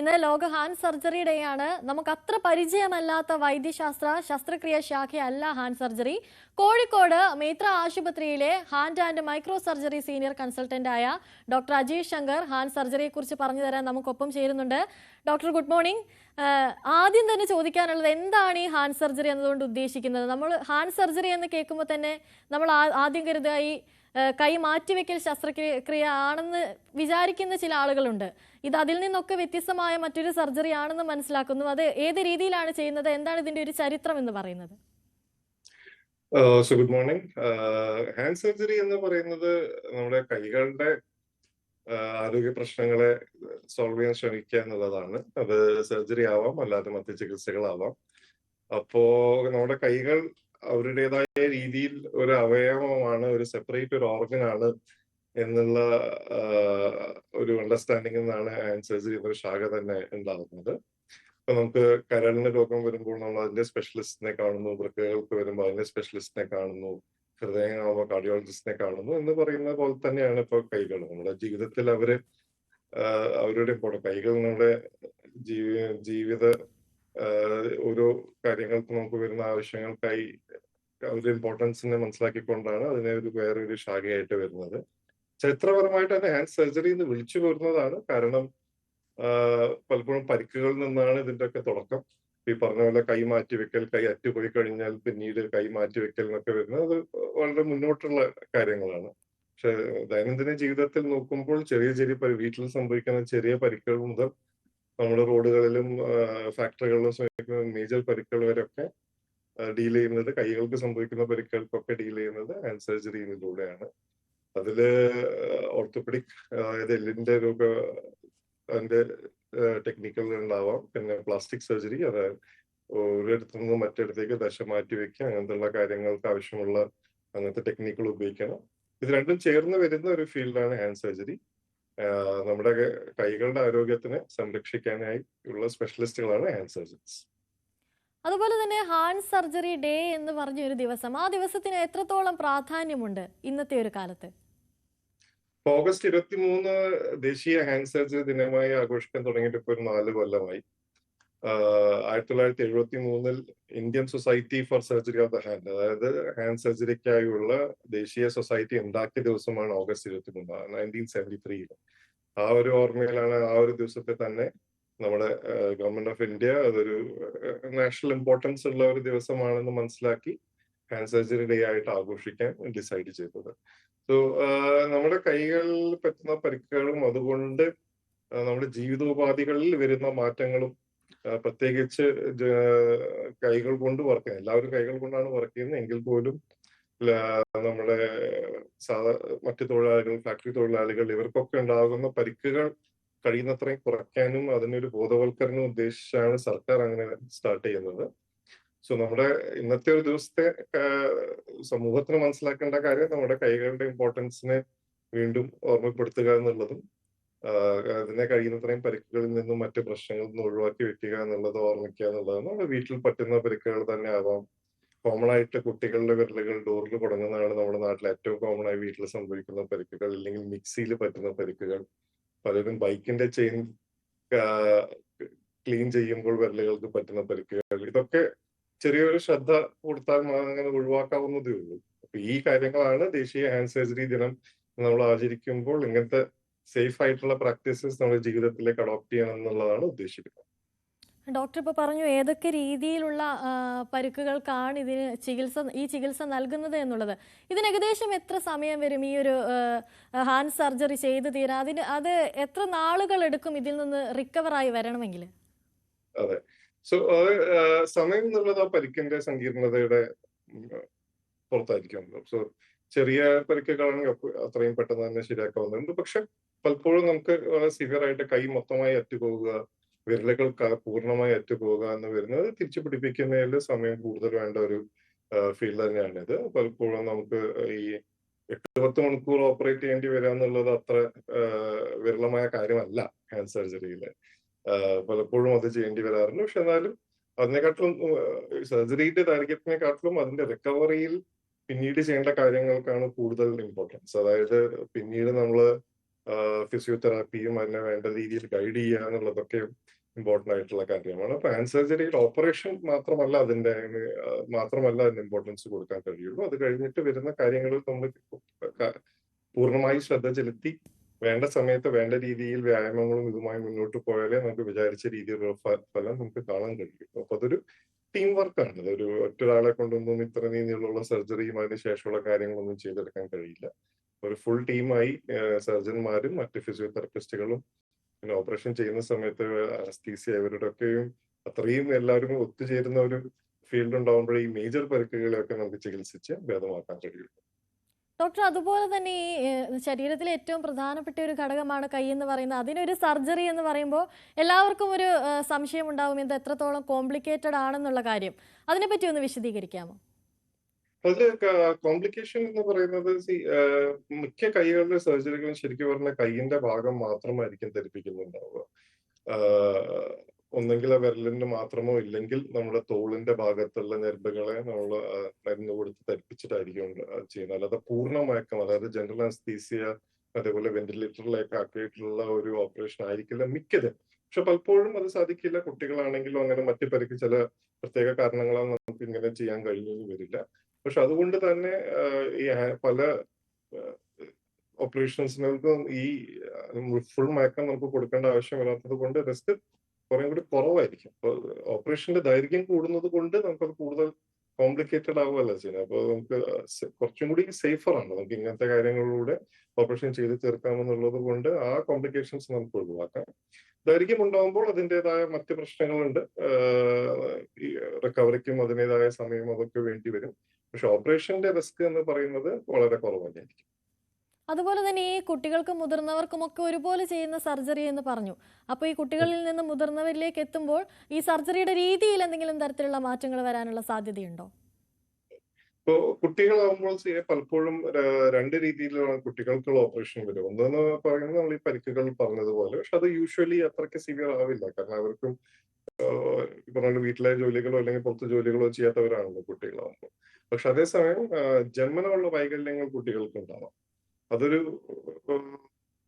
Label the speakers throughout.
Speaker 1: ഇന്ന് ലോക hand surgery day ആണ്. നമുക്ക് അത്ര പരിചയമല്ലാത്ത വൈദ്യശാസ്ത്ര ശസ്ത്രക്രിയ ശാഖയല്ല ഹാൻഡ് സർജറി. കോഴിക്കോട് മേത്ര ആശുപത്രിയിലെ hand and micro surgery senior consultant ആയ ഡോക്ടർ അജീഷ് ശങ്കർ ഹാൻഡ് സർജറിയെ കുറിച്ച് പറഞ്ഞു തരാൻ നമുക്കൊപ്പം ചേരുന്നുണ്ട്. Doctor good morning. ആദ്യം തന്നെ ചോദിക്കാനുള്ളത് എന്താണ് ഈ ഹാൻഡ് സർജറി എന്നതുകൊണ്ട് ഉദ്ദേശിക്കുന്നത്? നമ്മൾ ഹാൻഡ് സർജറി എന്ന് കേൾക്കുമ്പോൾ തന്നെ നമ്മൾ ആദ്യം ആഹ് കൈ മാറ്റിവെക്കൽ ശസ്ത്രക്രിയ ആണെന്ന് വിചാരിക്കുന്ന ചില ആളുകളുണ്ട്. ഇത് അതിൽ നിന്നൊക്കെ വ്യത്യസ്തമായ മറ്റൊരു സർജറി ആണെന്ന് മനസ്സിലാക്കുന്നു. അത് ഏത് രീതിയിലാണ് ചെയ്യുന്നത്? എന്താണ് ഇതിന്റെ ഒരു ചരിത്രം എന്ന് പറയുന്നത്?
Speaker 2: So good morning hand surgery എന്ന് പറയുന്നത് നമ്മുടെ കൈകളുടെ ആരോഗ്യ പ്രശ്നങ്ങളെ സോൾവ് ചെയ്യാൻ ശ്രമിക്കുക എന്നുള്ളതാണ്. അത് സർജറി ആവാം അല്ലാതെ മറ്റ് ചികിത്സകളാവാം. അപ്പോ നമ്മുടെ കൈകൾ അവരുടേതായ രീതിയിൽ ഒരു അവയവമാണ് ഒരു സെപ്പറേറ്റ് ഒരു ഓർഗൻ ആണ് എന്നുള്ള ഒരു അണ്ടർസ്റ്റാൻഡിംഗ് നിന്നാണ് ഹാൻഡ് സർജറി എന്നൊരു ശാഖ തന്നെ ഉണ്ടാകുന്നത്. ഇപ്പൊ നമുക്ക് കരളിന് രോഗം വരുമ്പോൾ നമ്മൾ അതിന്റെ സ്പെഷ്യലിസ്റ്റിനെ കാണുന്നു വൃക്കകൾക്ക് വരുമ്പോൾ അതിന്റെ സ്പെഷ്യലിസ്റ്റിനെ കാണുന്നു ഹൃദയമാകുമ്പോൾ കാർഡിയോളജിസ്റ്റിനെ കാണുന്നു എന്ന് പറയുന്ന പോലെ തന്നെയാണ് ഇപ്പൊ കൈകൾ. നമ്മുടെ ജീവിതത്തിൽ അവർ അവരുടെ ഇപ്പോൾ കൈകൾ നമ്മുടെ ജീവി ജീവിത ഓരോ കാര്യങ്ങൾക്ക് നമുക്ക് വരുന്ന ആവശ്യങ്ങൾക്കായി അവരുടെ ഇമ്പോർട്ടൻസിനെ മനസ്സിലാക്കിക്കൊണ്ടാണ് അതിനെ ഒരു വേറെ ഒരു ശാഖയായിട്ട് വരുന്നത്. ചരിത്രപരമായിട്ട് തന്നെ ഹാൻഡ് സർജറി എന്ന് വിളിച്ചു പോരുന്നതാണ് കാരണം പലപ്പോഴും പരിക്കുകളിൽ നിന്നാണ് ഇതിന്റെ ഒക്കെ തുടക്കം. ഈ പറഞ്ഞ പോലെ കൈ മാറ്റി വെക്കൽ കൈ അറ്റുപോയി കഴിഞ്ഞാൽ പിന്നീട് കൈ മാറ്റി വെക്കൽ എന്നൊക്കെ വരുന്നത് അത് വളരെ മുന്നോട്ടുള്ള കാര്യങ്ങളാണ്. പക്ഷെ ദൈനംദിന ജീവിതത്തിൽ നോക്കുമ്പോൾ ചെറിയ ചെറിയ വീട്ടിൽ സംഭവിക്കുന്ന ചെറിയ പരിക്കുകൾ മുതൽ നമ്മുടെ റോഡുകളിലും ഫാക്ടറികളിലും സംഭവിക്കുന്ന മേജർ പരിക്കുകൾ വരെയൊക്കെ ഡീൽ ചെയ്യുന്നത് കൈകൾക്ക് സംഭവിക്കുന്ന പരിക്കുകൾക്കൊക്കെ ഡീൽ ചെയ്യുന്നത് ഹാൻഡ് സർജറിയിലൂടെയാണ് അതിൽ ഓർത്തോപെഡിക് അതായത് എല്ലിന്റെ രോഗ അതിന്റെ ടെക്നിക്കുകൾ ഉണ്ടാവാം. പിന്നെ പ്ലാസ്റ്റിക് സർജറി അതായത് ഒരിടത്തു നിന്ന് മറ്റിടത്തേക്ക് ദശ മാറ്റി വെക്കുക അങ്ങനത്തെയുള്ള കാര്യങ്ങൾക്ക് ആവശ്യമുള്ള അങ്ങനത്തെ ടെക്നിക്കുകൾ ഉപയോഗിക്കണം. ഇത് രണ്ടും ചേർന്ന് വരുന്ന ഒരു ഫീൽഡാണ് ഹാൻഡ് സർജറി നമ്മുടെ കൈകളുടെ ആരോഗ്യത്തിനെ സംരക്ഷിക്കാനായി ഉള്ള സ്പെഷ്യലിസ്റ്റുകളാണ് ഹാൻഡ് സർജൻസ്
Speaker 1: അതുപോലെ തന്നെ ഹാൻഡ് സർജറി ഡേ എന്ന് പറഞ്ഞ ഒരു ദിവസം ആ ദിവസത്തിന് എത്രത്തോളം പ്രാധാന്യമുണ്ട് ഇന്നത്തെ ഒരു കാലത്ത്?
Speaker 2: ഓഗസ്റ്റ് ഇരുപത്തിമൂന്ന് ദേശീയ ഹാൻഡ് സർജറി ദിനമായി ആഘോഷിക്കാൻ തുടങ്ങിയിട്ട് ഇപ്പോൾ ഒരു നാല് കൊല്ലമായി. ആയിരത്തി തൊള്ളായിരത്തി എഴുപത്തി മൂന്നിൽ Indian society for surgery of the hand അതായത് ഹാൻഡ് സർജറിക്കായുള്ള ദേശീയ സൊസൈറ്റി ഉണ്ടാക്കിയ ദിവസമാണ് ഓഗസ്റ്റ് ഇരുപത്തി മൂന്ന് നയന്റീൻ സെവന്റി ത്രീയിൽ ആ ഒരു ഓർമ്മയിലാണ് ആ ഒരു ദിവസത്തെ തന്നെ നമ്മുടെ ഗവൺമെന്റ് ഓഫ് ഇന്ത്യ അതൊരു നാഷണൽ ഇമ്പോർട്ടൻസ് ഉള്ള ഒരു ദിവസമാണെന്ന് മനസ്സിലാക്കി ഹാൻഡ് സർജറി ഡേ ആയിട്ട് ആഘോഷിക്കാൻ ഡിസൈഡ് ചെയ്തത്. സോ നമ്മുടെ കൈകളിൽ പറ്റുന്ന പരിക്കുകളും അതുകൊണ്ട് നമ്മുടെ ജീവിതോപാധികളിൽ വരുന്ന മാറ്റങ്ങളും പ്രത്യേകിച്ച് കൈകൾ കൊണ്ട് വർക്ക് ചെയ്യുന്നത് എല്ലാവരും കൈകൾ കൊണ്ടാണ് വർക്ക് ചെയ്യുന്നത്. എങ്കിൽ പോലും നമ്മുടെ സാധാ മറ്റു തൊഴിലാളികൾ ഫാക്ടറി തൊഴിലാളികൾ ഇവർക്കൊക്കെ ഉണ്ടാകുന്ന പരിക്കുകൾ കഴിയുന്നത്രയും കുറയ്ക്കാനും അതിനൊരു ബോധവൽക്കരണം ഉദ്ദേശിച്ചാണ് സർക്കാർ അങ്ങനെ സ്റ്റാർട്ട് ചെയ്യുന്നത്. സോ നമ്മുടെ ഇന്നത്തെ ഒരു ദിവസത്തെ സമൂഹത്തിന് മനസ്സിലാക്കേണ്ട കാര്യം നമ്മുടെ കൈകളുടെ ഇമ്പോർട്ടൻസിനെ വീണ്ടും ഓർമ്മപ്പെടുത്തുക എന്നുള്ളതും അതിനെ കഴിയുന്നത്രയും പരിക്കുകളിൽ നിന്നും മറ്റു പ്രശ്നങ്ങളിൽ നിന്നും ഒഴിവാക്കി വെക്കുക എന്നുള്ളത് ഓർമ്മിക്കുക എന്നുള്ളതാണ്. നമ്മുടെ വീട്ടിൽ പറ്റുന്ന പരിക്കുകൾ തന്നെ ആവാം. കോമൺ ആയിട്ട് കുട്ടികളുടെ വിരലുകൾ ഡോറിൽ തുടങ്ങുന്നതാണ് നമ്മുടെ നാട്ടിൽ ഏറ്റവും കോമൺ ആയി വീട്ടിൽ സംഭവിക്കുന്ന പരിക്കുകൾ അല്ലെങ്കിൽ മിക്സിയിൽ പറ്റുന്ന പരിക്കുകൾ. പലരും ബൈക്കിന്റെ ചെയിൻ ക്ലീൻ ചെയ്യുമ്പോൾ വിരലുകൾക്ക് പറ്റുന്ന പരിക്കുകൾ. ഇതൊക്കെ ചെറിയൊരു ശ്രദ്ധ കൊടുത്താൽ അങ്ങനെ ഒഴിവാക്കാവുന്നതേ ഉള്ളൂ. അപ്പൊ ഈ കാര്യങ്ങളാണ് ദേശീയ ഹാൻഡ് സർജറി ദിനം നമ്മൾ ആചരിക്കുമ്പോൾ ഇങ്ങനത്തെ സേഫ് ആയിട്ടുള്ള പ്രാക്ടീസസ് നമ്മുടെ ജീവിതത്തിലേക്ക് അഡോപ്റ്റ് ചെയ്യണം എന്നുള്ളതാണ് ഉദ്ദേശിക്കുന്നത്.
Speaker 1: ഡോക്ടർ ഇപ്പോൾ പറഞ്ഞു ഏതൊക്കെ രീതിയിലുള്ള പരുക്കുകൾക്കാണ് ഇതിന് ചികിത്സ ഈ ചികിത്സ നൽകുന്നത് എന്നുള്ളത്. ഇതിന് ഏകദേശം എത്ര സമയം വരും ഈ ഒരു ഹാൻഡ് സർജറി ചെയ്ത് തീരാൻ? അതിന് അത് എത്ര നാളുകൾ എടുക്കും ഇതിൽ നിന്ന് റിക്കവറായി വരണമെങ്കിൽ
Speaker 2: അതെ. സോ അത് സമയം എന്നുള്ളത് ആ പരിക്കിന്റെ സങ്കീർണതയുടെ പുറത്തായിരിക്കും. സോ ചെറിയ പരിക്കുകളാണെങ്കിൽ അത്രയും പെട്ടെന്ന് തന്നെ ശരിയാക്കാവുന്നുണ്ട് പക്ഷെ പലപ്പോഴും നമുക്ക് സിവിയർ ആയിട്ട് കൈ മൊത്തമായി അറ്റുപോകുക വിരലുകൾ പൂർണമായി അറ്റുപോകുക എന്ന് വരുന്നത് തിരിച്ചു പിടിപ്പിക്കുന്നതിൽ സമയം കൂടുതൽ വേണ്ട ഒരു ഫീൽഡ് തന്നെയാണിത്. പലപ്പോഴും നമുക്ക് ഈ എട്ട് പത്ത് മണിക്കൂർ ഓപ്പറേറ്റ് ചെയ്യേണ്ടി വരിക എന്നുള്ളത് അത്ര വിരളമായ കാര്യമല്ല ഹാൻഡ് സർജറിയിൽ പലപ്പോഴും അത് ചെയ്യേണ്ടി വരാറുണ്ട്. പക്ഷെ എന്നാലും അതിനെക്കാട്ടിലും സർജറിയുടെ ദൈർഘ്യത്തിനെക്കാട്ടിലും അതിന്റെ റിക്കവറിയിൽ പിന്നീട് ചെയ്യേണ്ട കാര്യങ്ങൾക്കാണ് കൂടുതൽ ഇമ്പോർട്ടൻസ്. അതായത് പിന്നീട് നമ്മൾ ഫിസിയോതെറാപ്പിയും അതിനെ വേണ്ട രീതിയിൽ ഗൈഡ് ചെയ്യുക എന്നുള്ളതൊക്കെ ഇമ്പോർട്ടന്റ് ആയിട്ടുള്ള കാര്യമാണ്. അപ്പൊ ഹാൻഡ് സർജറിയിൽ ഓപ്പറേഷൻ മാത്രമല്ല അതിന്റെ മാത്രമല്ല അതിന് ഇമ്പോർട്ടൻസ് കൊടുക്കാൻ കഴിയുള്ളൂ. അത് കഴിഞ്ഞിട്ട് വരുന്ന കാര്യങ്ങളിൽ നമ്മൾ പൂർണമായി ശ്രദ്ധ ചെലുത്തി വേണ്ട സമയത്ത് വേണ്ട രീതിയിൽ വ്യായാമങ്ങളും ഇതുമായി മുന്നോട്ട് പോയാലേ നമുക്ക് വിചാരിച്ച രീതിയിലുള്ള ഫലം നമുക്ക് കാണാൻ കഴിയും അപ്പൊ അതൊരു ടീം വർക്കാണ് അതൊരു ഒറ്റൊരാളെ കൊണ്ടൊന്നും ഇത്ര രീതിയിലുള്ള സർജറിയും അതിന് ശേഷമുള്ള കാര്യങ്ങളൊന്നും ചെയ്തെടുക്കാൻ കഴിയില്ല. ഒരു ഫുൾ ടീമായി സർജന്മാരും മറ്റ് ഫിസിയോതെറപ്പിസ്റ്റുകളും പിന്നെ ഓപ്പറേഷൻ ചെയ്യുന്ന സമയത്ത് അനസ്തീസിയ ഇവരുടെയൊക്കെയും അത്രയും എല്ലാവരും ഒത്തുചേരുന്ന ഒരു ഫീൽഡ് ഉണ്ടാകുമ്പോഴേ ഈ മേജർ പരിക്കുകളെയൊക്കെ നമുക്ക് ചികിത്സിച്ച് ഭേദമാക്കാൻ കഴിയും.
Speaker 1: ഡോക്ടർ അതുപോലെ തന്നെ ഈ ശരീരത്തിലെ ഏറ്റവും പ്രധാനപ്പെട്ട ഒരു ഘടകമാണ് കൈ എന്ന് പറയുന്നത്. അതിനൊരു സർജറി എന്ന് പറയുമ്പോൾ എല്ലാവർക്കും ഒരു സംശയം ഉണ്ടാവും. ഇത് എത്രത്തോളം കോംപ്ലിക്കേറ്റഡ് ആണെന്നുള്ള കാര്യം. അതിനെപ്പറ്റി ഒന്ന് വിശദീകരിക്കാമോ?
Speaker 2: അതിൽ കോംപ്ലിക്കേഷൻ എന്ന് പറയുന്നത് മിക്ക കൈകളുടെ സർജറികളും ശരിക്കും പറഞ്ഞ കൈയിന്റെ ഭാഗം മാത്രമായിരിക്കും ധരിപ്പിക്കുന്നുണ്ടാവുക. ഒന്നെങ്കിൽ ആ വിരലിന്റെ മാത്രമോ ഇല്ലെങ്കിൽ നമ്മുടെ തോളിന്റെ ഭാഗത്തുള്ള ഞരമ്പുകളെ നമ്മൾ മരുന്ന് കൊടുത്ത് ധരിപ്പിച്ചിട്ടായിരിക്കും ചെയ്യുന്നത്. അല്ലാതെ പൂർണമയക്കം അതായത് ജനറൽ അനസ്തീസിയ അതേപോലെ വെന്റിലേറ്ററിലേക്ക് ആക്കിയിട്ടുള്ള ഒരു ഓപ്പറേഷൻ ആയിരിക്കില്ല മിക്കതും. പക്ഷെ പലപ്പോഴും അത് സാധിക്കില്ല. കുട്ടികളാണെങ്കിലും അങ്ങനെ മറ്റു പേർക്ക് ചില പ്രത്യേക കാരണങ്ങളാൽ നമുക്ക് ഇങ്ങനെ ചെയ്യാൻ കഴിഞ്ഞു വരില്ല. പക്ഷെ അതുകൊണ്ട് തന്നെ ഈ പല ഓപ്പറേഷൻസിനും ഈ ഫുൾ മയക്കം നമുക്ക് കൊടുക്കേണ്ട ആവശ്യം വരാത്തത് കൊണ്ട് റിസ്ക് കുറേ കൂടി കുറവായിരിക്കും. അപ്പൊ ഓപ്പറേഷന്റെ ദൈർഘ്യം കൂടുന്നത് കൊണ്ട് നമുക്കത് കൂടുതൽ കോംപ്ലിക്കേറ്റഡ് ആവുകയല്ല ചെയ്യുന്നത്. അപ്പോൾ നമുക്ക് കുറച്ചും കൂടി സേഫർ ആണ് നമുക്ക് ഇങ്ങനത്തെ കാര്യങ്ങളിലൂടെ ഓപ്പറേഷൻ ചെയ്ത് തീർക്കാമെന്നുള്ളത് കൊണ്ട് ആ കോംപ്ലിക്കേഷൻസ് നമുക്ക് ഒഴിവാക്കാം. ദൈർഘ്യം ഉണ്ടാകുമ്പോൾ അതിന്റെതായ മറ്റ് പ്രശ്നങ്ങളുണ്ട്. റിക്കവറിക്കും അതിന്റെതായ സമയം അതൊക്കെ വേണ്ടി വരും. പക്ഷെ ഓപ്പറേഷന്റെ റിസ്ക് എന്ന് പറയുന്നത് വളരെ കുറവല്ലായിരിക്കും
Speaker 1: അതുപോലെ തന്നെ ഈ കുട്ടികൾക്കും മുതിർന്നവർക്കും ഒക്കെ ഒരുപോലെ ചെയ്യുന്ന സർജറി എന്ന് പറഞ്ഞു. അപ്പോൾ ഈ കുട്ടികളിൽ നിന്ന് മുതിർന്നവരിലേക്ക് എത്തുമ്പോൾ ഈ സർജറിയുടെ രീതിയിൽ എന്തെങ്കിലും തരത്തിലുള്ള മാറ്റങ്ങൾ വരാനുള്ള സാധ്യതയുണ്ടോ?
Speaker 2: ഇപ്പോൾ കുട്ടികളാകുമ്പോൾ പലപ്പോഴും രണ്ട് രീതിയിലാണ് കുട്ടികൾക്കുള്ള ഓപ്പറേഷൻ വരും ഒന്നെന്ന് പറയുന്നത് നമ്മൾ ഈ പരിക്കുകൾ പറഞ്ഞതുപോലെ പക്ഷെ അത് യൂഷ്വലി അത്രയ്ക്ക് സിവിയർ ആവില്ല. കാരണം അവർക്കും ഈ പറഞ്ഞ വീട്ടിലെ ജോലികളോ അല്ലെങ്കിൽ പുറത്ത് ജോലികളോ ചെയ്യാത്തവരാണല്ലോ കുട്ടികളാകുമ്പോൾ പക്ഷെ അതേസമയം ജന്മനമുള്ള വൈകല്യങ്ങൾ കുട്ടികൾക്ക് ഉണ്ടാവാം അതൊരു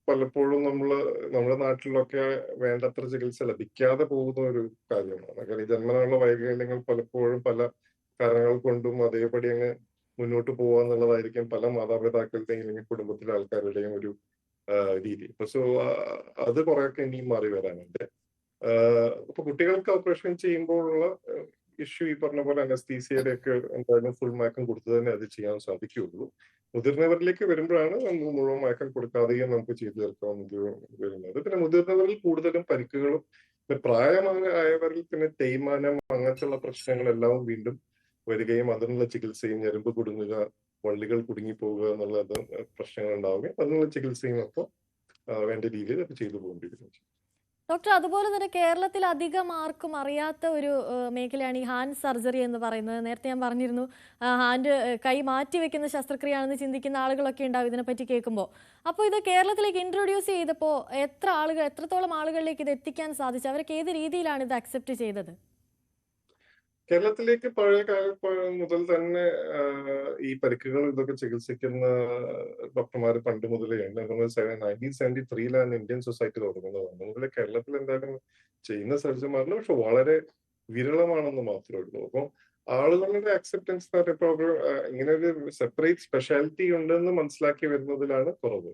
Speaker 2: പലപ്പോഴും നമ്മൾ നമ്മുടെ നാട്ടിലൊക്കെ വേണ്ടത്ര ചികിത്സ ലഭിക്കാതെ പോകുന്ന ഒരു കാര്യമാണ്. കാരണം ഈ ജന്മനുള്ള വൈകല്യങ്ങൾ പലപ്പോഴും പല കാരണങ്ങൾ കൊണ്ടും അതേപടി അങ്ങ് മുന്നോട്ട് പോകുക എന്നുള്ളതായിരിക്കും പല മാതാപിതാക്കളുടെയും അല്ലെങ്കിൽ കുടുംബത്തിലെ ആൾക്കാരുടെയും ഒരു രീതി. സോ അത് കുറെയൊക്കെ ഇനിയും മാറി വരാനുണ്ട്. ഇപ്പൊ കുട്ടികൾക്ക് ഓപ്പറേഷൻ ചെയ്യുമ്പോഴുള്ള ഇഷ്യൂ ഈ പറഞ്ഞ പോലെ അനസ്തീസിയയുടെ ഒക്കെ എന്തായാലും ഫുൾ മയക്കം കൊടുത്തു തന്നെ അത് ചെയ്യാൻ സാധിക്കുകയുള്ളൂ. മുതിർന്നവരിലേക്ക് വരുമ്പോഴാണ് നമുക്ക് മുഴുവൻ മയക്കം കൊടുക്കാതെയും നമുക്ക് ചെയ്തു തീർക്കാവുന്നത് വരുന്നത്. പിന്നെ മുതിർന്നവരിൽ കൂടുതലും പരിക്കുകളും പ്രായമായവരിൽ പിന്നെ തേയ്മാനം അങ്ങനത്തെയുള്ള പ്രശ്നങ്ങളെല്ലാം വീണ്ടും വരികയും അതിനുള്ള ചികിത്സയും ഞരമ്പ് കുടുങ്ങുക വള്ളികൾ കുടുങ്ങിപ്പോവുക എന്നുള്ള പ്രശ്നങ്ങൾ ഉണ്ടാവുകയും അതിനുള്ള ചികിത്സയും അപ്പോൾ വേണ്ട രീതിയിൽ ചെയ്തു പോകേണ്ടി
Speaker 1: ഡോക്ടർ അതുപോലെ തന്നെ കേരളത്തിൽ അധികം ആർക്കും അറിയാത്ത ഒരു മേഖലയാണ് ഈ ഹാൻഡ് സർജറി എന്ന് പറയുന്നത്. നേരത്തെ ഞാൻ പറഞ്ഞിരുന്നു ഹാൻഡ് കൈ മാറ്റി വെക്കുന്ന ശസ്ത്രക്രിയയാണെന്ന് ചിന്തിക്കുന്ന ആളുകളൊക്കെ ഉണ്ടാവും ഇതിനെപ്പറ്റി കേൾക്കുമ്പോൾ അപ്പോൾ ഇത് കേരളത്തിലേക്ക് ഇൻട്രൊഡ്യൂസ് ചെയ്തപ്പോൾ എത്ര ആളുകൾ എത്രത്തോളം ആളുകളിലേക്ക് ഇത് എത്തിക്കാൻ സാധിച്ചു? അവർക്ക് ഏത് രീതിയിലാണ് ഇത് അക്സെപ്റ്റ് ചെയ്തത്?
Speaker 2: കേരളത്തിലേക്ക് പഴയ കാലം മുതൽ തന്നെ ഈ പരിക്കുകൾ ഇതൊക്കെ ചികിത്സിക്കുന്ന ഡോക്ടർമാർ പണ്ട് മുതലേ ഉണ്ട്. നയന്റീൻ സെവന്റി ത്രീയിലാണ് ഇന്ത്യൻ സൊസൈറ്റി തുടങ്ങുന്നത്. അന്ന് മുതലേ കേരളത്തിൽ എന്തായാലും ചെയ്യുന്ന സർജന്മാരിൽ പക്ഷെ വളരെ വിരളമാണെന്ന് മാത്രമേ ഉള്ളൂ. അപ്പം ആളുകളുടെ അക്സെപ്റ്റൻസ് എന്ന് പറയുമ്പോൾ ഇങ്ങനെ ഒരു സെപ്പറേറ്റ് സ്പെഷ്യാലിറ്റി ഉണ്ടെന്ന് മനസ്സിലാക്കി വരുന്നതിലാണ് കുറവ്.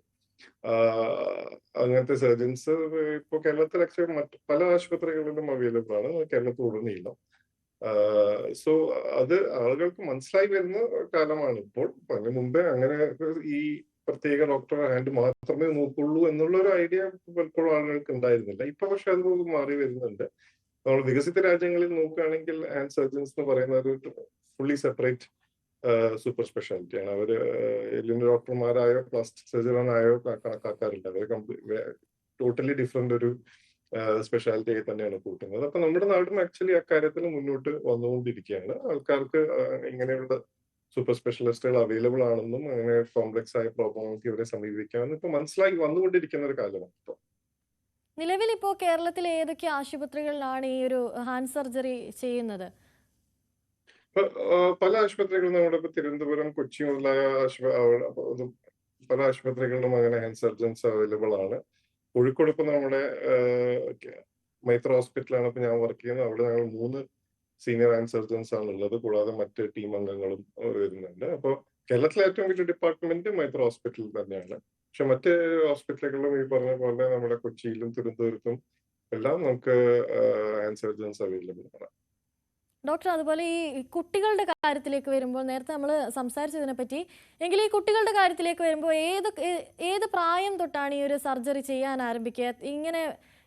Speaker 2: അങ്ങനത്തെ സർജൻസ് ഇപ്പോൾ കേരളത്തിൽ മറ്റ് പല ആശുപത്രികളിലും അവൈലബിൾ ആണ്. കേരളത്തിൽ ഉടനീളം. സോ അത് ആളുകൾക്ക് മനസ്സിലായി വരുന്ന കാലമാണ്. ഇപ്പോൾ അതിന് മുമ്പേ അങ്ങനെ ഈ പ്രത്യേക ഡോക്ടർ ഹാൻഡ് മാത്രമേ നോക്കുള്ളൂ എന്നുള്ള ഒരു ഐഡിയ പലപ്പോഴും ആളുകൾക്ക് ഉണ്ടായിരുന്നില്ല. ഇപ്പൊ പക്ഷെ അത് മാറി വരുന്നുണ്ട്. നമ്മൾ വികസിത രാജ്യങ്ങളിൽ നോക്കുകയാണെങ്കിൽ ഹാൻഡ് സർജൻസ് എന്ന് പറയുന്നത് ഒരു ഫുള്ളി സെപ്പറേറ്റ് സൂപ്പർ സ്പെഷ്യാലിറ്റിയാണ് അവർ എല്ലിന്റെ ഡോക്ടർമാരായോ പ്ലാസ്റ്റിക് സർജനായോ കണക്കാക്കാറില്ല. അവർ ടോട്ടലി ഡിഫറെന്റ് ഒരു സ്പെഷ്യാലിറ്റി ആയി തന്നെയാണ് കൂട്ടുന്നത്. അപ്പൊ നമ്മുടെ നാടും ആക്ച്വലി അക്കാര്യത്തിൽ മുന്നോട്ട് വന്നുകൊണ്ടിരിക്കുകയാണ്. ആൾക്കാർക്ക് ഇങ്ങനെയുള്ള സൂപ്പർ സ്പെഷ്യലിസ്റ്റുകൾ അവൈലബിൾ ആണെന്നും അങ്ങനെ കോംപ്ലക്സ് ആയ പ്രോബ്ലങ്ങൾക്ക് ഇവരെ സമീപിക്കാമെന്നും ഇപ്പൊ മനസ്സിലാക്കി വന്നുകൊണ്ടിരിക്കുന്ന ഒരു കാലമാണ് ഇപ്പൊ.
Speaker 1: നിലവിൽ ഇപ്പോ കേരളത്തിൽ ഏതൊക്കെ ആശുപത്രികളിലാണ് ഈ ഒരു ഹാൻഡ് സർജറി ചെയ്യുന്നത്?
Speaker 2: പല ആശുപത്രികളും നമ്മുടെ ഇപ്പൊ തിരുവനന്തപുരം കൊച്ചി മുതലായ പല ആശുപത്രികളിലും അങ്ങനെ ഹാൻഡ് സർജൻസ് അവൈലബിൾ ആണ്. കോഴിക്കോട് ഇപ്പൊ നമ്മുടെ മൈത്ര ഹോസ്പിറ്റലാണ് ഇപ്പൊ ഞാൻ വർക്ക് ചെയ്യുന്നത്. അവിടെ ഞങ്ങൾ മൂന്ന് സീനിയർ ആൻഡ് സർജൻസ് ആണ് ഉള്ളത്. കൂടാതെ മറ്റ് ടീം അംഗങ്ങളും വരുന്നുണ്ട്. അപ്പോൾ കേരളത്തിലെ ഏറ്റവും വലിയ ഡിപ്പാർട്ട്മെന്റ് മൈത്ര ഹോസ്പിറ്റൽ തന്നെയാണ്. പക്ഷെ മറ്റ് ഹോസ്പിറ്റലുകളിലും ഈ പറഞ്ഞ പോലെ നമ്മുടെ കൊച്ചിയിലും തിരുവനന്തപുരത്തും എല്ലാം നമുക്ക് ഹാൻഡ് സർജൻസ് അവൈലബിൾ ആണ്.
Speaker 1: ഡോക്ടർ അതുപോലെ ഈ കുട്ടികളുടെ കാര്യത്തിലേക്ക് വരുമ്പോൾ നേരത്തെ നമ്മൾ സംസാരിച്ചതിനെ പറ്റി എങ്കിൽ ഈ കുട്ടികളുടെ കാര്യത്തിലേക്ക് വരുമ്പോൾ ഏത് ഏത് പ്രായം തൊട്ടാണ് ഈ ഒരു സർജറി ചെയ്യാൻ ആരംഭിക്കുക? ഇങ്ങനെ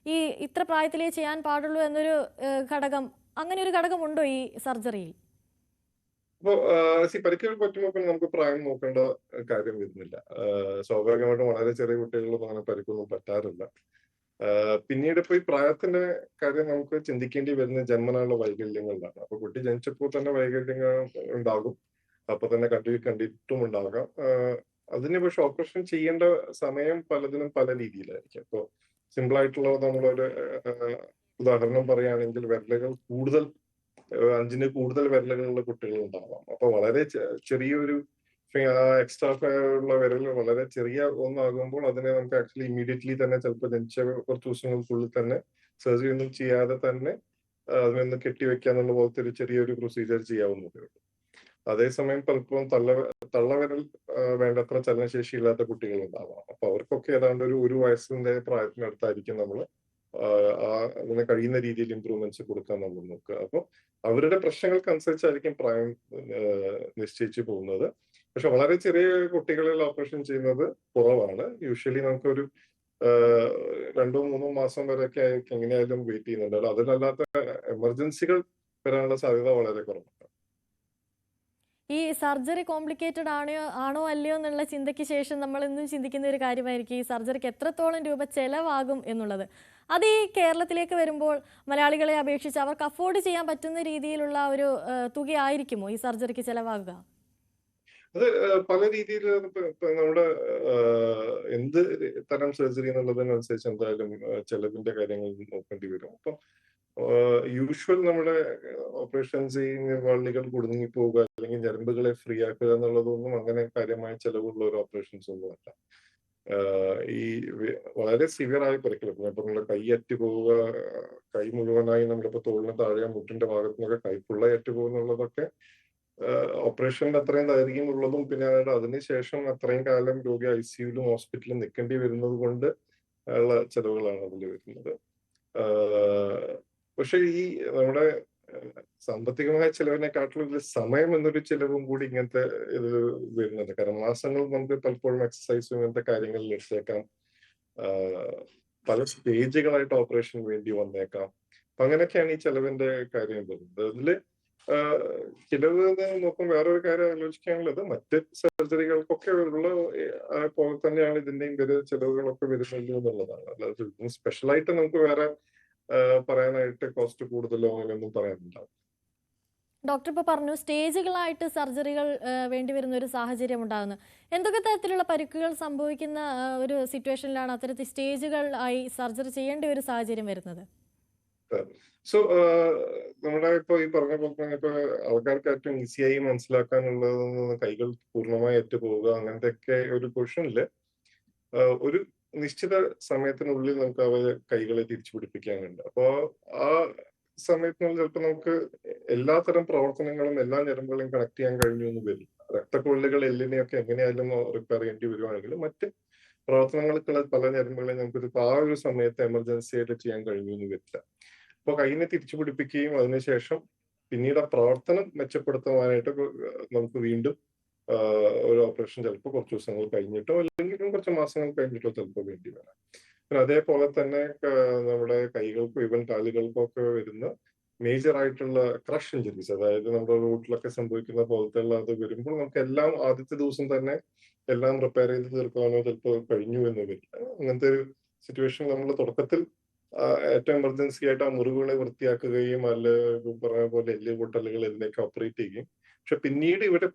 Speaker 1: ഈ ഇത്ര പ്രായത്തിലേ ചെയ്യാൻ പാടുള്ളൂ എന്നൊരു ഘടകം അങ്ങനെ ഒരു ഘടകമുണ്ടോ ഈ സർജറിയിൽ?
Speaker 2: അപ്പോ പരിക്കുകൾ പറ്റുമ്പോൾ നമുക്ക് പ്രായം നോക്കേണ്ട കാര്യം വരുന്നില്ല. സ്വാഭാവികമായിട്ടും വളരെ ചെറിയ കുട്ടികളിലും അങ്ങനെ പരിക്കൊന്നും പറ്റാറില്ല. പിന്നീട് ഇപ്പൊ ഈ പ്രായത്തിന്റെ കാര്യം നമുക്ക് ചിന്തിക്കേണ്ടി വരുന്ന ജന്മനാളുള്ള വൈകല്യങ്ങളിലാണ്. അപ്പൊ കുട്ടി ജനിച്ചപ്പോൾ തന്നെ വൈകല്യങ്ങൾ ഉണ്ടാകും. അപ്പൊ തന്നെ കണ്ടി കണ്ടിട്ടും ഉണ്ടാകാം. അതിന് പക്ഷെ ഓപ്പറേഷൻ ചെയ്യേണ്ട സമയം പലതിനും പല രീതിയിലായിരിക്കും. അപ്പോൾ സിമ്പിൾ ആയിട്ടുള്ള നമ്മളൊരു ഉദാഹരണം പറയുകയാണെങ്കിൽ വിരലുകൾ കൂടുതൽ അഞ്ചിന് കൂടുതൽ വിരലുകളുള്ള കുട്ടികൾ ഉണ്ടാവാം അപ്പൊ വളരെ ചെറിയൊരു എക്സ്ട്രാ ഉള്ള വിരൽ വളരെ ചെറിയ ഒന്നാകുമ്പോൾ അതിനെ നമുക്ക് ആക്ച്വലി ഇമ്മീഡിയറ്റ്ലി തന്നെ ചിലപ്പോൾ ജനിച്ച കുറച്ച് ദിവസങ്ങൾക്കുള്ളിൽ തന്നെ സർജറി ഒന്നും ചെയ്യാതെ തന്നെ അതിനൊന്ന് കെട്ടിവെക്കാന്നുള്ള പോലത്തെ ഒരു ചെറിയൊരു പ്രൊസീജിയർ ചെയ്യാവുന്നതേ ഉള്ളൂ. അതേസമയം പലപ്പോഴും തള്ള തള്ളവിരൽ വേണ്ടത്ര ചലനശേഷി ഇല്ലാത്ത കുട്ടികൾ ഉണ്ടാവാം അപ്പൊ അവർക്കൊക്കെ ഏതാണ്ട് ഒരു ഒരു വയസ്സിന്റെ പ്രായത്തിനടുത്തായിരിക്കും നമ്മൾ അങ്ങനെ കഴിയുന്ന രീതിയിൽ ഇമ്പ്രൂവ്മെന്റ്സ് കൊടുക്കാൻ നമ്മൾ നോക്കുക. അപ്പൊ അവരുടെ പ്രശ്നങ്ങൾക്ക് അനുസരിച്ചായിരിക്കും പ്രായം നിശ്ചയിച്ചു പോകുന്നത്. പക്ഷെ വളരെ ചെറിയ കുട്ടികളിൽ ഓപ്പറേഷൻ ചെയ്യുന്നത് കുറവാണ്. യൂഷ്വലി നമുക്കൊരു രണ്ടോ മൂന്നോ മാസം വരെയൊക്കെ എങ്ങനെയായാലും വെയിറ്റ് ചെയ്യുന്നുണ്ട്. അതിനല്ലാത്ത എമർജൻസികൾ വരാനുള്ള സാധ്യത വളരെ കുറവാണ്.
Speaker 1: ഈ സർജറി കോംപ്ലിക്കേറ്റഡ് ആണോ ആണോ അല്ലയോ എന്നുള്ള ചിന്തയ്ക്ക് ശേഷം നമ്മൾ ഇന്നും ചിന്തിക്കുന്ന ഒരു കാര്യമായിരിക്കും ഈ സർജറിക്ക് എത്രത്തോളം രൂപ ചെലവാകും എന്നുള്ളത്. അത് ഈ കേരളത്തിലേക്ക് വരുമ്പോൾ മലയാളികളെ അപേക്ഷിച്ച് അവർക്ക് അഫോർഡ് ചെയ്യാൻ പറ്റുന്ന രീതിയിലുള്ള ഒരു തുകയായിരിക്കുമോ ഈ സർജറിക്ക് ചെലവാകുക?
Speaker 2: അത് പല രീതിയിൽ നമ്മുടെ എന്ത് തരം സർജറി എന്നുള്ളതിനനുസരിച്ച് എന്തായാലും ചെലവിന്റെ കാര്യങ്ങൾ നോക്കേണ്ടി വരും. അപ്പം യൂഷ്വൽ നമ്മുടെ ഓപ്പറേഷൻസ് ചെയ്യുന്ന വള്ളികൾ കുടുങ്ങി പോവുക അല്ലെങ്കിൽ ഞരമ്പുകളെ ഫ്രീ ആക്കുക എന്നുള്ളതൊന്നും അങ്ങനെ കാര്യമായ ചെലവുള്ള ഒരു ഓപ്പറേഷൻസ് ഒന്നും അല്ല ഈ വളരെ സിവിയർ ആയ പരിക്കൽ ഇപ്പൊ നമ്മുടെ കൈ അറ്റ് പോവുക കൈ മുഴുവനായി നമ്മളിപ്പോ തോളിന് താഴെ മുട്ടിന്റെ ഭാഗത്തു നിന്നൊക്കെ കൈ ഫുള്ളായി അറ്റ് പോകുന്നുള്ളതൊക്കെ ഓപ്പറേഷന്റെ അത്രയും ദൈർഘ്യം ഉള്ളതും പിന്നെ അതായത് അതിനുശേഷം അത്രയും കാലം രോഗി ഐ സിയുലും ഹോസ്പിറ്റലിലും നിൽക്കേണ്ടി വരുന്നത് കൊണ്ട് ഉള്ള ചെലവുകളാണ് അതിൽ വരുന്നത്. പക്ഷെ ഈ നമ്മുടെ സാമ്പത്തികമായ ചെലവിനെക്കാട്ടിലും ഇതിൽ സമയം എന്നൊരു ചെലവും കൂടി ഇങ്ങനത്തെ ഇത് വരുന്നുണ്ട്. കാരണം മാസങ്ങൾ നമുക്ക് പലപ്പോഴും എക്സസൈസും ഇങ്ങനത്തെ കാര്യങ്ങളിൽ എടുത്തേക്കാം പല സ്റ്റേജുകളായിട്ട് ഓപ്പറേഷൻ വേണ്ടി വന്നേക്കാം. അപ്പൊ അങ്ങനെയൊക്കെയാണ് ഈ ചെലവിന്റെ കാര്യം വരുന്നത്. അതിൽ എന്ന് നോക്കുമ്പോൾ വേറൊരു കാര്യം ആലോചിക്കാനുള്ളത് മറ്റ് സർജറികൾക്കൊക്കെ ഉള്ള പോലെ തന്നെയാണ് ഇതിന്റെയും പേര് ചിലവുകളൊക്കെ വരുന്നത് എന്നുള്ളതാണ്. അല്ലാതെ സ്പെഷ്യലായിട്ട് നമുക്ക് വേറെ പറയാനായിട്ട് കോസ്റ്റ് കൂടുതലോ അങ്ങനെയൊന്നും പറയാനുണ്ടാവും
Speaker 1: ഡോക്ടർ ഇപ്പോൾ പറഞ്ഞു സ്റ്റേജുകളായിട്ട് സർജറികൾ വേണ്ടി വരുന്ന ഒരു സാഹചര്യം ഉണ്ടാകുന്നു. എന്തൊക്കെ തരത്തിലുള്ള പരിക്കുകൾ സംഭവിക്കുന്ന ഒരു സിറ്റുവേഷനിലാണ് അത്തരത്തിൽ സ്റ്റേജുകൾ ആയി സർജറി ചെയ്യേണ്ട ഒരു സാഹചര്യം വരുന്നത്?
Speaker 2: സോ നമ്മുടെ ഇപ്പൊ ഈ പറഞ്ഞ പോലെ തന്നെ ഇപ്പൊ ആൾക്കാർക്ക് ഏറ്റവും ഈസിയായി മനസ്സിലാക്കാനുള്ളത് കൈകൾ പൂർണമായി ഏറ്റു പോവുക അങ്ങനത്തെ ഒരു പൊസിഷനിൽ ഒരു നിശ്ചിത സമയത്തിനുള്ളിൽ നമുക്ക് അവരെ കൈകളെ തിരിച്ചു പിടിപ്പിക്കാനുണ്ട്. അപ്പോ ആ സമയത്തിനുള്ളിൽ ചിലപ്പോൾ നമുക്ക് എല്ലാത്തരം പ്രവർത്തനങ്ങളും എല്ലാ ഞരമ്പുകളെയും കണക്ട് ചെയ്യാൻ കഴിഞ്ഞു എന്ന് വരും. രക്തക്കൊള്ളുകൾ എല്ലിനെയൊക്കെ എങ്ങനെയായാലും റിപ്പയർ ചെയ്യേണ്ടി വരുവാണെങ്കിൽ മറ്റ് പ്രവർത്തനങ്ങൾക്കുള്ള പല ഞരമ്പുകളെയും നമുക്ക് ആ ഒരു സമയത്ത് എമർജൻസി ആയിട്ട് ചെയ്യാൻ കഴിഞ്ഞു എന്ന് വരില്ല. അപ്പൊ കൈയിനെ തിരിച്ചു പിടിപ്പിക്കുകയും അതിനുശേഷം പിന്നീട് ആ പ്രവർത്തനം മെച്ചപ്പെടുത്തുവാനായിട്ട് നമുക്ക് വീണ്ടും ഒരു ഓപ്പറേഷൻ ചിലപ്പോൾ കുറച്ച് ദിവസങ്ങൾ കഴിഞ്ഞിട്ടോ അല്ലെങ്കിൽ കുറച്ച് മാസങ്ങൾ കഴിഞ്ഞിട്ടോ ചിലപ്പോൾ വേണ്ടി വരാം. പിന്നെ അതേപോലെ തന്നെ നമ്മുടെ കൈകൾക്കോ ഇവൻ കാലുകൾക്കോ ഒക്കെ വരുന്ന മേജർ ആയിട്ടുള്ള ക്രഷ് ഇഞ്ചുറീസ് അതായത് നമ്മുടെ റൂട്ടിലൊക്കെ സംഭവിക്കുന്ന പോലത്തെ അത് വരുമ്പോൾ നമുക്ക് എല്ലാം ആദ്യത്തെ ദിവസം തന്നെ എല്ലാം റിപ്പയർ ചെയ്ത് തീർക്കാനോ ചിലപ്പോൾ കഴിഞ്ഞു എന്ന് വരില്ല. അങ്ങനത്തെ ഒരു സിറ്റുവേഷൻ നമ്മൾ തുടക്കത്തിൽ ഏറ്റവും എമർജൻസി ആയിട്ട് ആ മുറിവുകളെ വൃത്തിയാക്കുകയും അല്ല പറഞ്ഞ പോലെ എല്ല് പൊട്ടലുകൾ ഇതിലേക്ക് ഓപ്പറേറ്റ് ചെയ്യുകയും. പക്ഷെ പിന്നീട് ഇവിടെ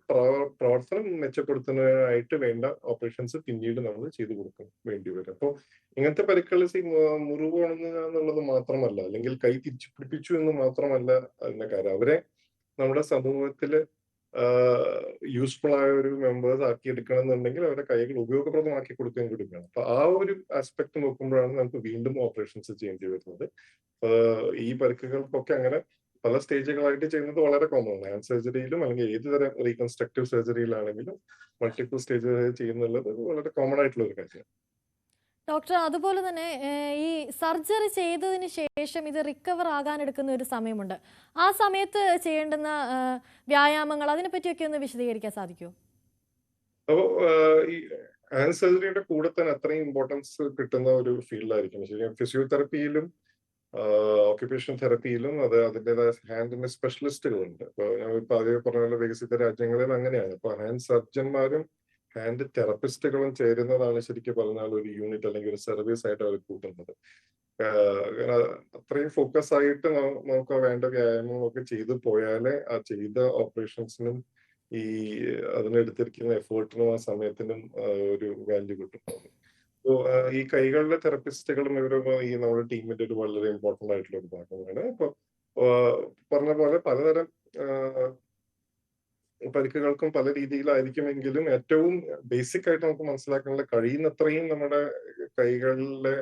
Speaker 2: പ്രവർത്തനം മെച്ചപ്പെടുത്തുന്നതിനായിട്ട് വേണ്ട ഓപ്പറേഷൻസ് പിന്നീട് നമ്മൾ ചെയ്തു കൊടുക്കും വേണ്ടി വരും. അപ്പോൾ ഇങ്ങനത്തെ പരിക്കുകൾ മുറിവ് എന്നുള്ളത് മാത്രമല്ല അല്ലെങ്കിൽ കൈ തിരിച്ചു പിടിപ്പിച്ചു എന്ന് മാത്രമല്ല അതിന്റെ കാര്യം. അവരെ നമ്മുടെ സമൂഹത്തിൽ യൂസ്ഫുൾ ആയ ഒരു മെമ്പേഴ്സ് ആക്കി എടുക്കണം എന്നുണ്ടെങ്കിൽ അവരുടെ കൈകൾ ഉപയോഗപ്രദമാക്കി കൊടുക്കുകയും കൂടി വേണം. അപ്പൊ ആ ഒരു ആസ്പെക്ട് നോക്കുമ്പോഴാണ് നമുക്ക് വീണ്ടും ഓപ്പറേഷൻസ് ചെയ്യേണ്ടി വരുന്നത്. ഈ പരിക്കുകൾക്കൊക്കെ അങ്ങനെ പല സ്റ്റേജുകളായിട്ട് ചെയ്യുന്നത് വളരെ കോമൺ ആണ്. ഹാൻഡ് സർജറിയിലും അല്ലെങ്കിൽ ഏത് തരം റീകൺസ്ട്രക്റ്റീവ് സർജറിയിലാണെങ്കിലും മൾട്ടിപ്പിൾ സ്റ്റേജ് ചെയ്യുന്നുള്ളത് വളരെ കോമൺ ആയിട്ടുള്ള ഒരു കാര്യമാണ്.
Speaker 1: ഡോക്ടർ അതുപോലെ തന്നെ ഈ സർജറി ചെയ്തതിന് ശേഷം ഇത് റിക്കവർ ആകാൻ എടുക്കുന്ന ഒരു സമയമുണ്ട്. ആ സമയത്ത് ചെയ്യേണ്ടുന്ന വ്യായാമങ്ങൾ അതിനെ പറ്റിയൊക്കെ ഒന്ന് വിശദീകരിക്കാൻ സാധിക്കുമോ?
Speaker 2: അപ്പോൾ ഈ ഹാൻഡ് സർജറിയുടെ കൂടെ തന്നെ അത്രയും ഇമ്പോർട്ടൻസ് കിട്ടുന്ന ഒരു ഫീൽഡായിരിക്കും. ശരിക്കും ഫിസിയോതെറപ്പിയിലും ഓക്യുപേഷൻ തെറപ്പിയിലും അത് അതിന്റെതായ ഹാൻഡിന്റെ സ്പെഷ്യലിസ്റ്റുകളുണ്ട്. അപ്പോൾ ഞാൻ ഇപ്പൊ അതേ പറഞ്ഞ പോലെ വികസിത രാജ്യങ്ങളിൽ അങ്ങനെയാണ്. ഇപ്പോൾ ഹാൻഡ് സർജന്മാരും ഹാൻഡ് തെറപ്പിസ്റ്റുകളും ചേരുന്നതാണ് ശരിക്കും പറഞ്ഞാൽ ഒരു യൂണിറ്റ് അല്ലെങ്കിൽ ഒരു സർവീസ് ആയിട്ട് അവർ കൂട്ടുന്നത്. അത്രയും ഫോക്കസ് ആയിട്ട് നമുക്ക് വേണ്ട വ്യായാമങ്ങളൊക്കെ ചെയ്തു പോയാലേ ആ ചെയ്ത ഓപ്പറേഷൻസിനും ഈ അതിനെടുത്തിരിക്കുന്ന എഫേർട്ടിനും ആ സമയത്തിനും ഒരു വാല്യൂ കിട്ടും. ഈ കൈകളിലെ തെറപ്പിസ്റ്റുകളും ഇവരും ഈ നമ്മുടെ ടീമിന്റെ ഒരു വളരെ ഇമ്പോർട്ടന്റ് ആയിട്ടുള്ള ഒരു ഭാഗമാണ്. ഇപ്പൊ പറഞ്ഞ പോലെ പലതരം പരിക്കുകൾക്കും പല രീതിയിലായിരിക്കുമെങ്കിലും ഏറ്റവും ബേസിക് ആയിട്ട് നമുക്ക് മനസ്സിലാക്കാനുള്ള കഴിയുന്നത്രയും നമ്മുടെ കൈകളിലെ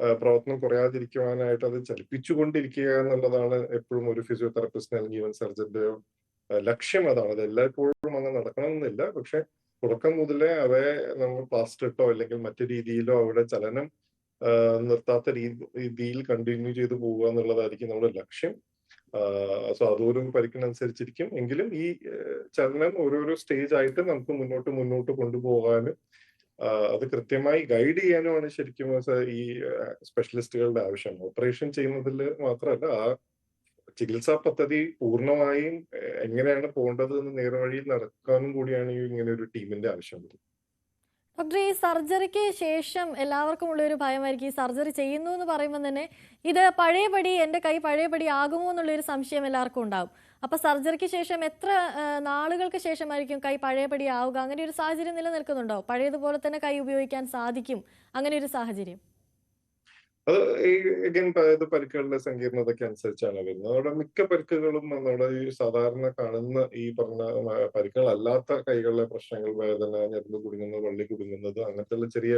Speaker 2: പ്രവർത്തനം കുറയാതിരിക്കുവാനായിട്ട് അത് ചലിപ്പിച്ചുകൊണ്ടിരിക്കുക എന്നുള്ളതാണ് എപ്പോഴും ഒരു ഫിസിയോതെറാപ്പിസ്റ്റ് അല്ലെങ്കിൽ ഈവൻ സർജന്റെ ലക്ഷ്യം. അതാണ് അത് എല്ലായ്പ്പോഴും അങ്ങനെ നടക്കണമെന്നില്ല. പക്ഷെ തുടക്കം മുതലേ അവയെ നമ്മൾ പ്ലാസ്റ്റർ ഇട്ടോ അല്ലെങ്കിൽ മറ്റു രീതിയിലോ അവിടെ ചലനം നിർത്താത്ത രീതിയിൽ കണ്ടിന്യൂ ചെയ്തു പോവുക എന്നുള്ളതായിരിക്കും നമ്മുടെ ലക്ഷ്യം. സോ അതൊരു പരിക്കിനനുസരിച്ചിരിക്കും എങ്കിലും ഈ ചലനം ഓരോരോ സ്റ്റേജ് ആയിട്ട് നമുക്ക് മുന്നോട്ട് മുന്നോട്ട് കൊണ്ടുപോകാനും അത് കൃത്യമായി ഗൈഡ് ചെയ്യാനുമാണ് ശരിക്കും ഈ സ്പെഷ്യലിസ്റ്റുകളുടെ ആവശ്യം. ഓപ്പറേഷൻ ചെയ്യുന്നതിൽ മാത്രമല്ല ആ ചികിത്സാ പദ്ധതി പൂർണമായും എങ്ങനെയാണ് പോകേണ്ടത് എന്ന് നേർവഴിയിൽ നടക്കാനും കൂടിയാണ് ഇങ്ങനെ ഒരു ടീമിന്റെ ആവശ്യം
Speaker 1: ഡോക്ടർ ഈ സർജറിക്ക് ശേഷം എല്ലാവർക്കും ഉള്ള ഒരു ഭയമായിരിക്കും. ഈ സർജറി ചെയ്യുന്നു എന്ന് പറയുമ്പോൾ തന്നെ ഇത് പഴയപടി എന്റെ കൈ പഴയപടി ആകുമോ എന്നുള്ളൊരു സംശയം എല്ലാവർക്കും ഉണ്ടാകും അപ്പൊ സർജറിക്ക് ശേഷം എത്ര നാളുകൾക്ക് ശേഷമായിരിക്കും കൈ പഴയപടി ആവുക? അങ്ങനെ ഒരു സാഹചര്യം നിലനിൽക്കുന്നുണ്ടോ? പഴയതുപോലെ തന്നെ കൈ ഉപയോഗിക്കാൻ സാധിക്കും. അങ്ങനെ ഒരു സാഹചര്യം.
Speaker 2: അത് അഗൈൻ ഇത് പരിക്കുകളുടെ സങ്കീർണതയ്ക്ക് അനുസരിച്ചാണ് വരുന്നത്. അവിടെ മിക്ക പരിക്കുകളും നമ്മുടെ ഈ സാധാരണ കാണുന്ന ഈ പറഞ്ഞ പരിക്കുകളല്ലാത്ത കൈകളിലെ പ്രശ്നങ്ങൾ വേദന ഞെരുന്ന് കുടുങ്ങുന്നത് വള്ളി കുടുങ്ങുന്നത് അങ്ങനത്തെ ഉള്ള ചെറിയ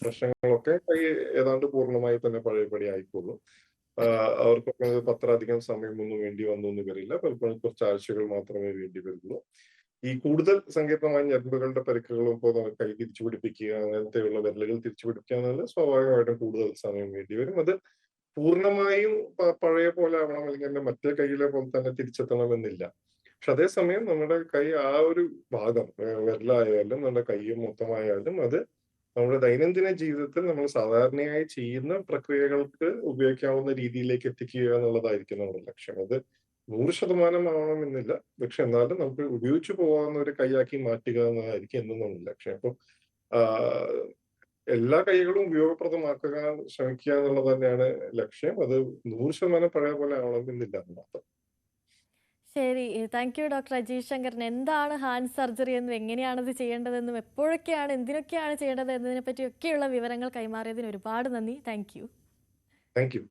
Speaker 2: പ്രശ്നങ്ങളൊക്കെ കൈ ഏതാണ്ട് പൂർണമായി തന്നെ പഴയപടി ആയിക്കോളും. അവർക്കൊക്കെ പത്രാധികം സമയമൊന്നും വേണ്ടി വന്നൊന്നും വരില്ല. പലപ്പോഴും കുറച്ച് ആഴ്ചകൾ മാത്രമേ വേണ്ടി വരുള്ളൂ. ഈ കൂടുതൽ സങ്കീർണമായ ഞരമ്പുകളുടെ പരിക്കുകളും ഇപ്പോൾ കൈ തിരിച്ചു പിടിപ്പിക്കുക അങ്ങനത്തെയുള്ള വിരലുകൾ തിരിച്ചു പിടിക്കുക എന്നുള്ളത് സ്വാഭാവികമായിട്ടും കൂടുതൽ സമയം വേണ്ടി വരും. അത് പൂർണമായും പഴയ പോലെ ആവണം അല്ലെങ്കിൽ എന്റെ മറ്റേ കൈയിലെ പോലെ തന്നെ തിരിച്ചെത്തണമെന്നില്ല. പക്ഷെ അതേസമയം നമ്മുടെ കൈ ആ ഒരു ഭാഗം വിരലായാലും നമ്മുടെ കൈയും മൊത്തമായാലും അത് നമ്മുടെ ദൈനംദിന ജീവിതത്തിൽ നമ്മൾ സാധാരണയായി ചെയ്യുന്ന പ്രക്രിയകൾക്ക് ഉപയോഗിക്കാവുന്ന രീതിയിലേക്ക് എത്തിക്കുക എന്നുള്ളതായിരിക്കും നമ്മുടെ ലക്ഷ്യം. അത് നൂറ് ശതമാനം ആവണമെന്നില്ല. പക്ഷെ എന്നാലും നമുക്ക് ഉപയോഗിച്ചു പോകാവുന്ന ഒരു കൈയാക്കി മാറ്റുക എന്നതായിരിക്കും എന്നും നമ്മുടെ ലക്ഷ്യം അപ്പൊ എല്ലാ കൈകളും ഉപയോഗപ്രദമാക്കുക ശ്രമിക്കുക എന്നുള്ളത് തന്നെയാണ് ലക്ഷ്യം. അത് നൂറ് ശതമാനം പഴയ പോലെ ആവണമെന്നില്ല എന്ന് മാത്രം.
Speaker 1: ശരി. താങ്ക് യു ഡോക്ടർ അജീഷ് ശങ്കറിന്. എന്താണ് ഹാൻഡ് സർജറി എന്നും എങ്ങനെയാണ് ഇത് ചെയ്യേണ്ടതെന്നും എപ്പോഴൊക്കെയാണ് എന്തിനൊക്കെയാണ് ചെയ്യേണ്ടത് എന്നതിനെ പറ്റിയൊക്കെയുള്ള വിവരങ്ങൾ കൈമാറിയതിന് ഒരുപാട് നന്ദി. Thank you
Speaker 2: thank you